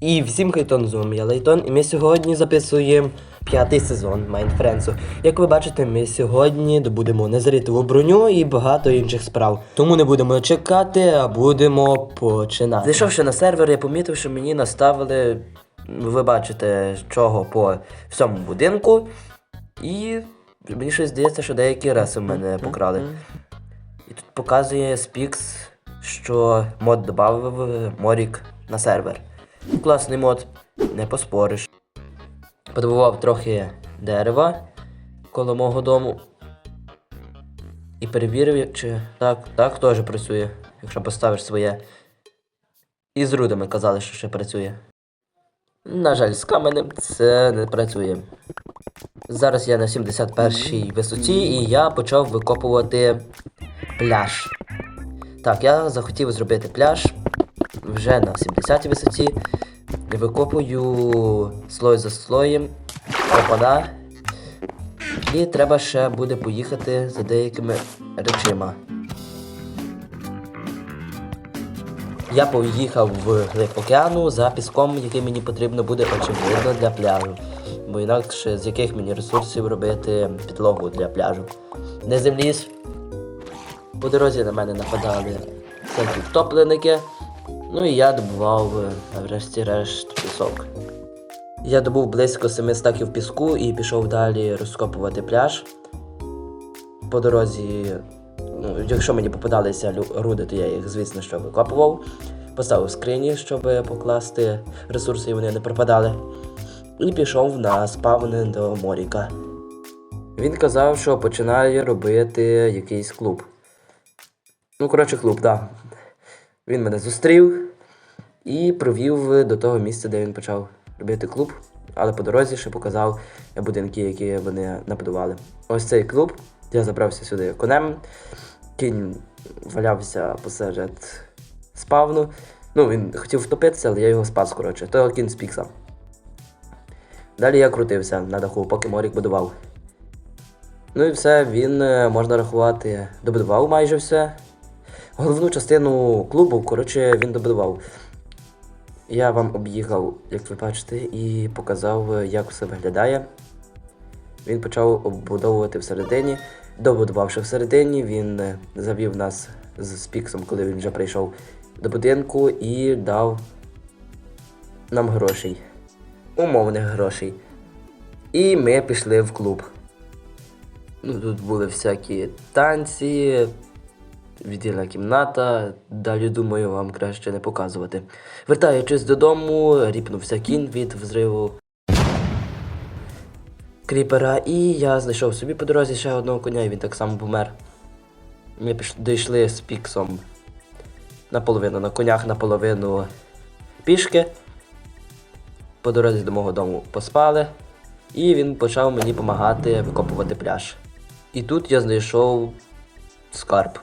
І всім хайтон з вами я Лейтон, і ми сьогодні записуємо п'ятий сезон Майнфренсу. Як ви бачите, ми сьогодні добудемо незарітову броню і багато інших справ. Тому не будемо чекати, а будемо починати. Зайшовши на сервер, я помітив, що мені наставили, ви бачите, чого по всьому будинку. І мені щось здається, що деякі реси в мене покрали. І тут показує Spix, що мод додав Морік на сервер. Класний мод, не поспориш. Подобував трохи дерева коло мого дому. І перевірив, чи так, так теж працює, якщо поставиш своє. І з рудами казали, що ще працює. На жаль, з каменем це не працює. Зараз я на 71-й висоті і я почав викопувати пляж. Так, я захотів зробити пляж вже на 70-й висоті. Викопую слой за слоєм, опана. І треба ще буде поїхати за деякими речима. Я поїхав в глиб океану за піском, який мені потрібно буде очевидно для пляжу. Бо інакше з яких мені ресурсів робити підлогу для пляжу. Не земліс. По дорозі на мене нападали всякі втопленики. Ну і я добував е, врешті-решт пісок. Я добув близько 7 стаків піску і пішов далі розкопувати пляж. По дорозі, ну, якщо мені попадалися руди, то я їх, звісно, що викопував. Поставив скрині, щоб покласти ресурси і вони не пропадали. І пішов на спавни до Моріка. Він казав, що починає робити якийсь клуб. Ну, коротше, клуб, так. Да. Він мене зустрів і провів до того місця, де він почав робити клуб. Але по дорозі ще показав будинки, які вони набудували. Ось цей клуб. Я забрався сюди конем. Кінь валявся посеред спавну. Ну, він хотів втопитися, але я його спас, коротше. То кінь спікса. Далі я крутився на даху, поки Морік будував. Ну і все, він, е, можна рахувати, добудував майже все. Головну частину клубу, коротше, він добудував. Я вам об'їхав, як ви бачите, і показав, як все виглядає. Він почав оббудовувати всередині. Добудувавши всередині, він е, завів нас з Спіксом, коли він вже прийшов до будинку, і дав нам грошей. Умовних грошей. І ми пішли в клуб. Ну, тут були всякі танці, віддільна кімната. Далі, думаю, вам краще не показувати. Вертаючись додому, ріпнувся кін від взриву кріпера, і я знайшов собі по дорозі ще одного коня, і він так само помер. Ми дійшли з піксом наполовину на конях, наполовину пішки. По дорозі до мого дому поспали, і він почав мені допомагати викопувати пляж. І тут я знайшов скарб.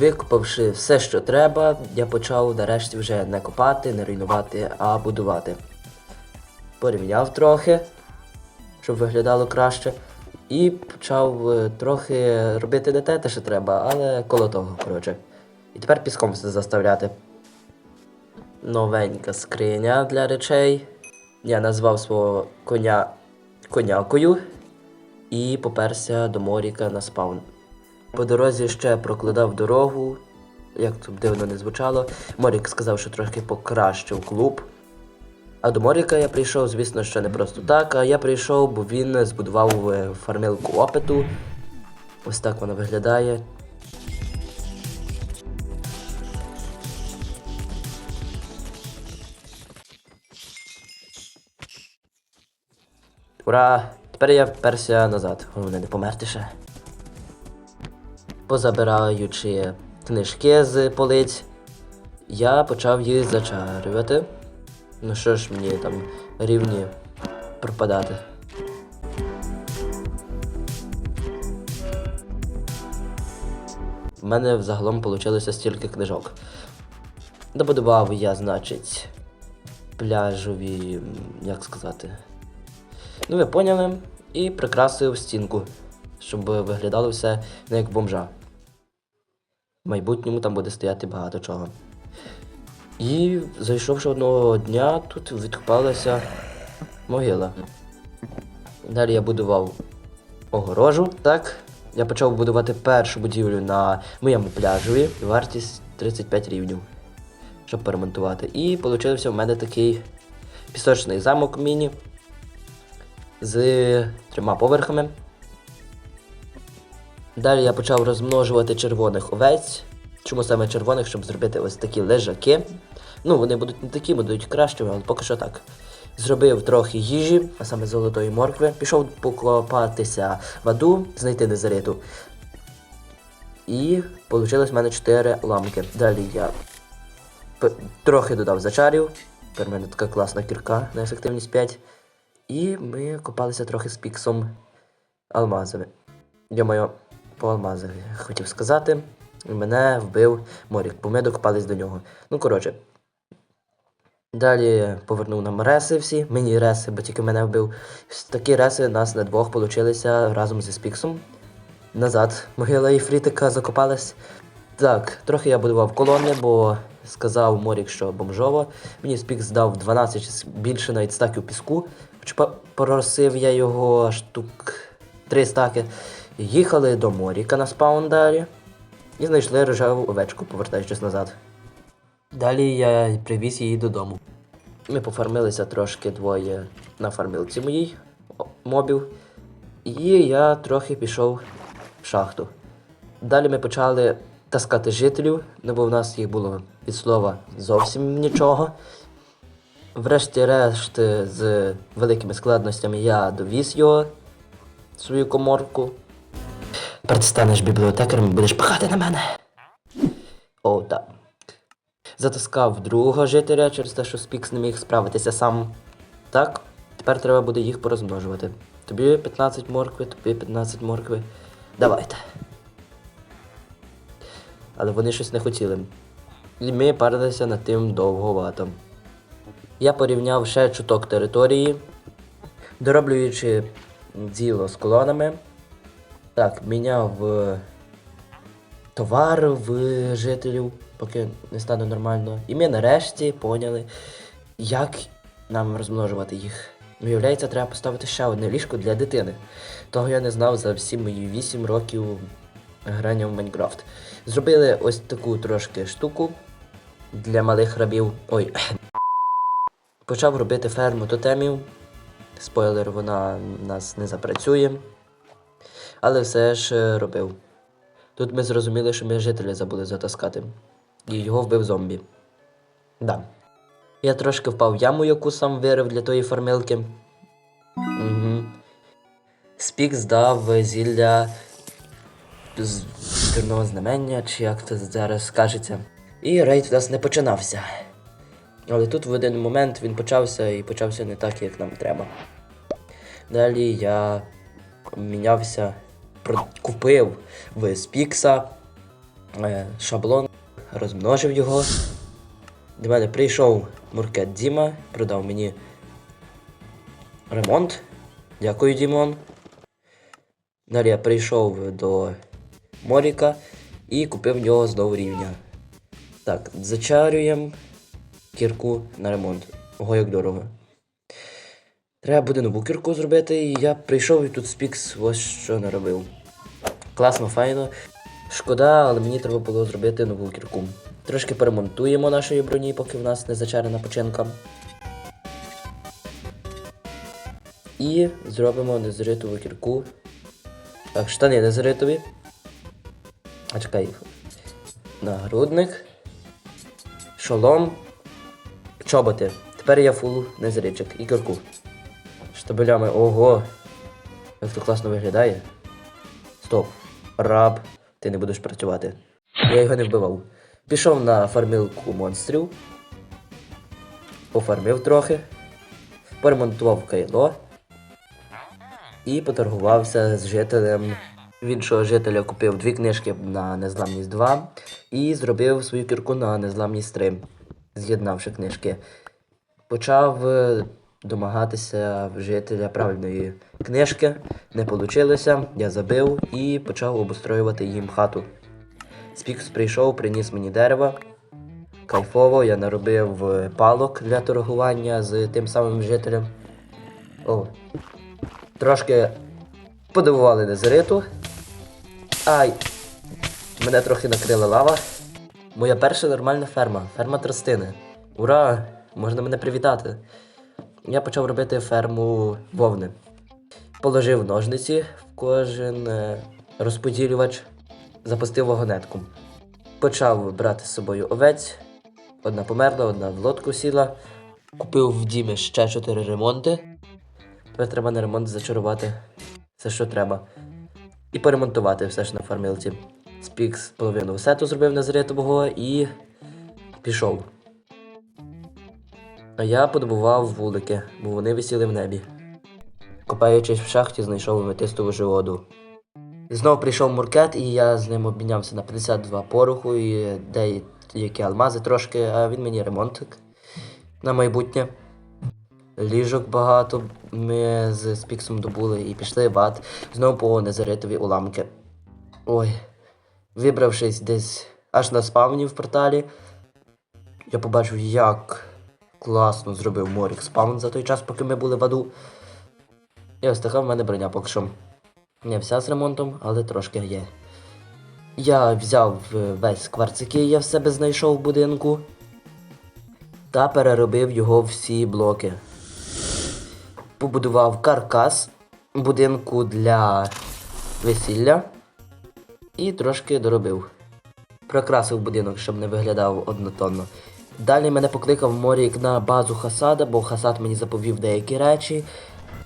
Викопавши все, що треба, я почав нарешті вже не копати, не руйнувати, а будувати. Порівняв трохи, щоб виглядало краще. І почав е, трохи робити не те, те, що треба, але коло того, коротше. І тепер піском все заставляти. Новенька скриня для речей. Я назвав свого коня конякою і поперся до Моріка на спаун. По дорозі ще прокладав дорогу, як тут дивно не звучало. Морік сказав, що трохи покращив клуб. А до Моріка я прийшов, звісно, що не просто так, а я прийшов, бо він збудував е, фармилку опиту. Ось так вона виглядає. Ура! Тепер я вперся назад. Головне не померти ще. Позабираючи книжки з полиць, я почав їх зачарювати. Ну що ж мені там рівні пропадати. У мене взагалом вийшло стільки книжок. Добудував я, значить, пляжові, як сказати. Ну, ви поняли, і прикрасив стінку, щоб виглядало все не як бомжа. В майбутньому там буде стояти багато чого. І зайшовши одного дня, тут відкопалася могила. Далі я будував огорожу. Так, я почав будувати першу будівлю на моєму пляжові. Вартість 35 рівнів, щоб поремонтувати. І вийшов в мене такий пісочний замок міні з трьома поверхами. Далі я почав розмножувати червоних овець. Чому саме червоних, щоб зробити ось такі лежаки. Ну, вони будуть не такі, будуть кращими, але поки що так. Зробив трохи їжі, а саме золотої моркви. Пішов покопатися в аду, знайти незариту. І вийшло в мене 4 ламки. Далі я трохи додав зачарів. Тепер в мене така класна кірка на ефективність 5. І ми копалися трохи з піксом алмазами. Йомайо, по алмазах хотів сказати. І мене вбив Морік, бо ми докопались до нього. Ну, коротше. Далі повернув нам реси всі, мені реси, бо тільки мене вбив. Такі реси нас на двох получилися разом зі Спіксом. Назад могила і фрітика закопалась. Так, трохи я будував колони, бо сказав Морік, що бомжово. Мені Спікс дав 12 чи більше навіть стаків піску. Просив я його штук 3 стаки. Їхали до Моріка на спаун далі. І знайшли рожеву овечку, повертаючись назад. Далі я привіз її додому. Ми пофармилися трошки двоє на фармілці моїй мобів. І я трохи пішов в шахту. Далі ми почали таскати жителів, ну бо в нас їх було від слова зовсім нічого. Врешті-решт, з великими складностями я довіз його свою коморку. Тепер ти станеш бібліотекарем і будеш пахати на мене. О, так. Затискав другого жителя через те, що Спікс не міг справитися сам. Так, тепер треба буде їх порозмножувати. Тобі 15 моркви, тобі 15 моркви. Давайте. Але вони щось не хотіли. І ми парилися над тим довговато. Я порівняв ще чуток території, дороблюючи діло з колонами. Так, міняв е, товар в жителів, поки не стане нормально. І ми нарешті поняли, як нам розмножувати їх. Виявляється, треба поставити ще одне ліжко для дитини. Того я не знав за всі мої 8 років грання в Майнкрафт. Зробили ось таку трошки штуку для малих рабів. Ой. Почав робити ферму тотемів. Спойлер, вона в нас не запрацює. Але все ж е, робив. Тут ми зрозуміли, що ми жителя забули затаскати. І його вбив зомбі. Да. Я трошки впав в яму, яку сам вирив для тої фармилки. Угу. Спік здав зілля з дурного знамення, чи як це зараз скажеться. І рейд у нас не починався. Але тут в один момент він почався і почався не так, як нам треба. Далі я мінявся, купив в Спікса е, шаблон, розмножив його. До мене прийшов Муркет Діма, продав мені ремонт. Дякую, Дімон. Далі я прийшов до Моріка і купив в нього знову рівня. Так, зачарюємо кірку на ремонт. Ого, як дорого. Треба буде нову кірку зробити, і я прийшов і тут спікс ось що наробив. Класно, файно. Шкода, але мені треба було зробити нову кірку. Трошки перемонтуємо нашої броні, поки в нас не зачарена починка. І зробимо незритову кірку. Так, штани незритові. А чекай. Нагрудник. Шолом. Чоботи. Тепер я фул незричок і кірку. Штабелями. Ого! Як то класно виглядає. Стоп. Раб. Ти не будеш працювати. Я його не вбивав. Пішов на фармілку монстрів. Пофармив трохи. Поремонтував кайло. І поторгувався з жителем. В іншого жителя купив дві книжки на незламність 2 і зробив свою кірку на незламність 3, з'єднавши книжки. Почав е, домагатися в жителя правильної книжки. Не вийшло, я забив і почав обустроювати їм хату. Спікс прийшов, приніс мені дерева. Кайфово, я наробив е, палок для торгування з тим самим жителем. О. Трошки подивували незериту. Ай! Мене трохи накрила лава. Моя перша нормальна ферма, ферма тростини. Ура! Можна мене привітати. Я почав робити ферму вовни. Положив ножниці в кожен е, розподілювач, запустив вагонетку. Почав брати з собою овець. Одна померла, одна в лодку сіла. Купив в Дімі ще чотири ремонти. Тепер треба на ремонт зачарувати все, що треба. І поремонтувати все ж на фармілці. Спікс половину сету зробив незритового і пішов. А я подобував вулики, бо вони висіли в небі. Копаючись в шахті, знайшов метистову воду. Знов прийшов муркет, і я з ним обмінявся на 52 пороху і деякі алмази трошки, а він мені ремонтик на майбутнє. Ліжок багато ми з Спіксом добули і пішли в ад. Знову по незаритові уламки. Ой. Вибравшись десь аж на спавні в порталі, я побачив, як класно зробив Морік спаун за той час, поки ми були в аду. І ось така в мене броня поки що. Не вся з ремонтом, але трошки є. Я взяв е, весь кварц, я в себе знайшов в будинку, та переробив його всі блоки. Побудував каркас будинку для весілля і трошки доробив. Прикрасив будинок, щоб не виглядав однотонно. Далі мене покликав Морік на базу Хасада, бо Хасад мені заповів деякі речі.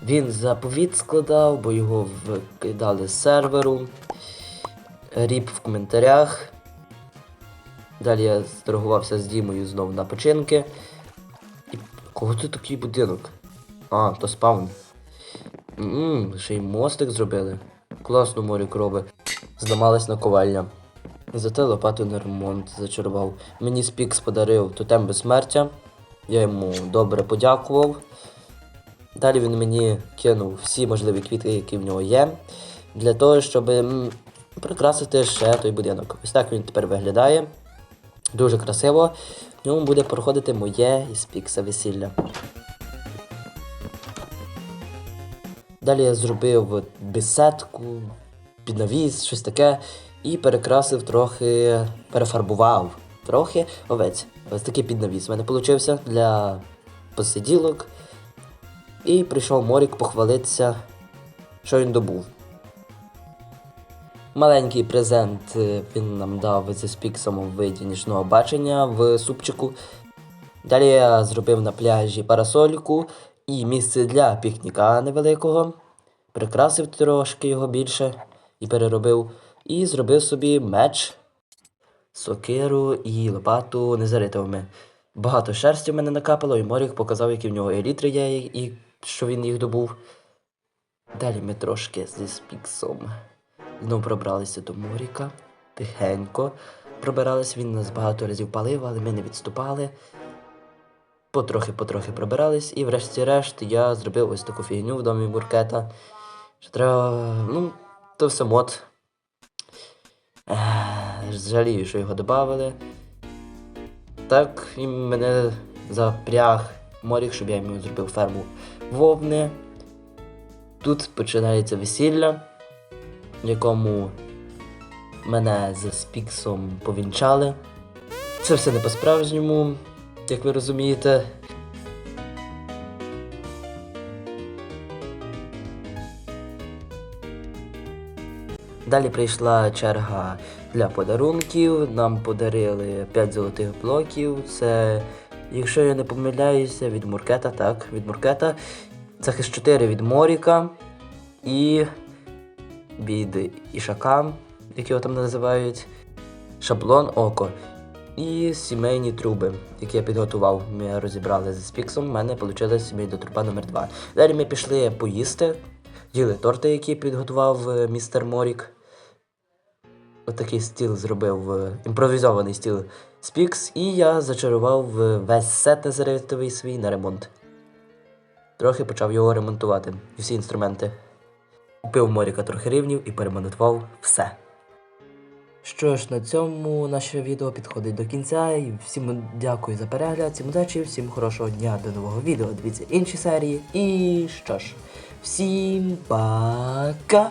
Він заповіт складав, бо його викидали з серверу. Ріп в коментарях. Далі я сторгувався з Дімою знов на починки. І кого тут такий будинок? А, то спаун. Ммм, ще й мостик зробили. Класно Морік робить. Зламалась наковальня. Зате лопату на ремонт зачарував. Мені Спікс подарив тотем безсмертя. Я йому добре подякував. Далі він мені кинув всі можливі квіти, які в нього є, для того, щоб прикрасити ще той будинок. Ось так він тепер виглядає. Дуже красиво. В ньому буде проходити моє і Спікса весілля. Далі я зробив бесетку, під навіс, щось таке, і перекрасив трохи, перефарбував трохи овець. Ось такий піднавіс. У мене вийшов для посиділок. І прийшов Морік похвалитися, що він добув. Маленький презент е, він нам дав зі спіксом у виді нічного бачення в супчику. Далі я зробив на пляжі парасольку і місце для пікніка невеликого. Прикрасив трошки його більше і переробив. І зробив собі меч, сокиру і лопату незаритовими. Багато шерсті в мене накапало, і Морік показав, які в нього елітри є, і що він їх добув. Далі ми трошки зі спіксом знов пробралися до Моріка. Тихенько пробирались, він нас багато разів палив, але ми не відступали. Потрохи-потрохи пробирались, і врешті-решт я зробив ось таку фігню в домі Муркета. Що треба. Ну, то все мод. Жалію, що його додали. Так і мене запряг Морік, щоб я йому зробив ферму вовни. Тут починається весілля, в якому мене з Спіксом повінчали. Це все не по-справжньому, як ви розумієте. Далі прийшла черга для подарунків. Нам подарили 5 золотих блоків. Це, якщо я не помиляюся, від Муркета, так, від Муркета. Захист 4 від Моріка і від Ішака, як його там називають. Шаблон Око. І сімейні труби, які я підготував. Ми розібрали з Спіксом. У мене вийшла сімейна труба номер 2 Далі ми пішли поїсти, їли торти, які підготував е, містер Морік. Отакий стіл зробив е, імпровізований стіл Спікс, і я зачарував е, весь сет незаритовий свій на ремонт. Трохи почав його ремонтувати. І всі інструменти. Купив Моріка трохи рівнів і перемонтував все. Що ж, на цьому наше відео підходить до кінця. І всім дякую за перегляд, всім удачі, всім хорошого дня до нового відео. Дивіться інші серії. І що ж, всім пока!